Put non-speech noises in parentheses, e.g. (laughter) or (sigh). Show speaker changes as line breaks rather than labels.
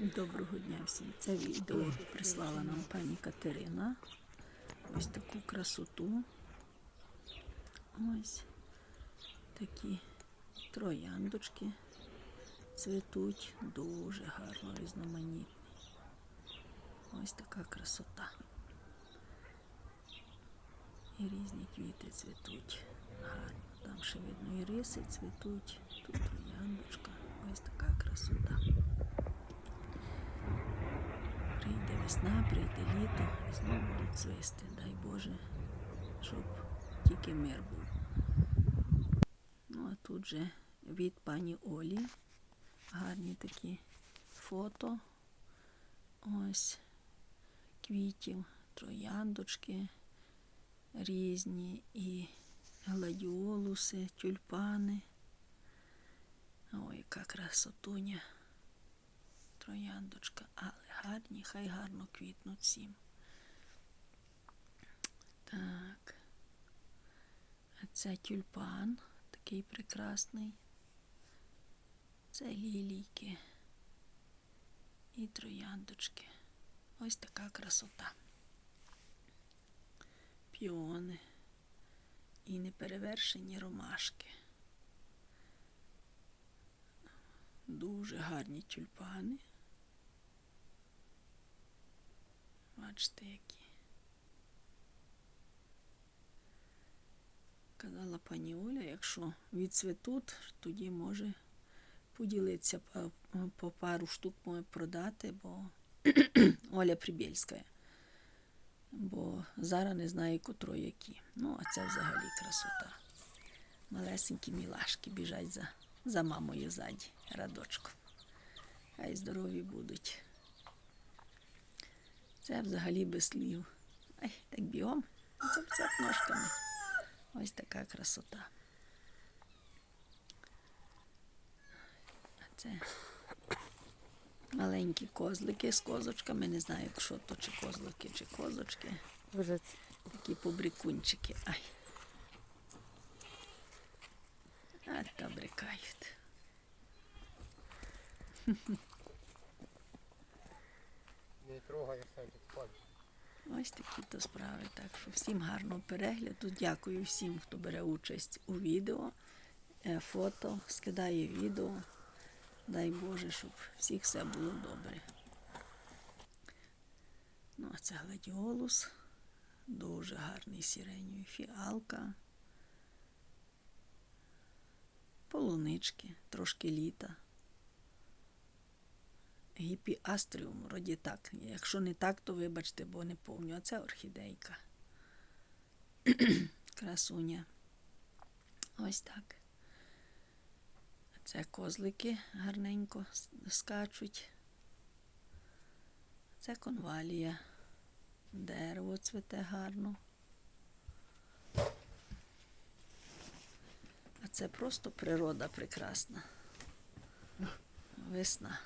Доброго дня всім. Це відео прислала нам пані Катерина. Ось таку красоту. Ось такі трояндочки цвітуть дуже гарно, різноманітні. Ось така красота. І різні квіти цвітуть. Гарно. Там ще видно і риси цвітуть. Тут трояндочка. Ось така красота. Прийде весна, прийде літо і знову будуть цвісти. Дай Боже, щоб тільки мир був. Ну, а тут же від пані Олі гарні такі фото. Ось квітів, трояндочки різні і гладіолуси, тюльпани. Ой, яка красотуня трояндочка, але гарні, хай гарно квітнуть всім. Так. А це тюльпан, такий прекрасний. Це лілійки і трояндочки. Ось така красота. Піони і неперевершені ромашки. Дуже гарні тюльпани. Бачите, які. Казала пані Оля, якщо відцвітуть, тоді може поділитися по, по пару штук може продати, бо (clears throat) Оля Прибєльська. Бо зараз не знаю, котро які. Ну, а це взагалі красота. Малесенькі мілашки біжать за, за мамою ззаді, радочком. Хай здорові будуть. Це взагалі без слів. Ай, так бігом. Це все ножками. Ось така красота. А це маленькі козлики з козочками. Не знаю, що то, чи козлики, чи козочки.
Вже
Такі побрикунчики. Ай. А та брикають. Ось такі то справи. Так що всім гарного перегляду. Дякую всім, хто бере участь у відео, е, фото, скидає відео. Дай Боже, щоб всіх все було добре. Ну, а це гладіолус. Дуже гарний сіренький фіалка. Полунички, трошки літа. Гіпіастріум, вроді так. Якщо не так, то вибачте, бо не помню. А це орхідейка. (clears throat) Красуня. Ось так. Це козлики гарненько скачуть. Це конвалія. Дерево цвете гарно. А це просто природа прекрасна. Весна.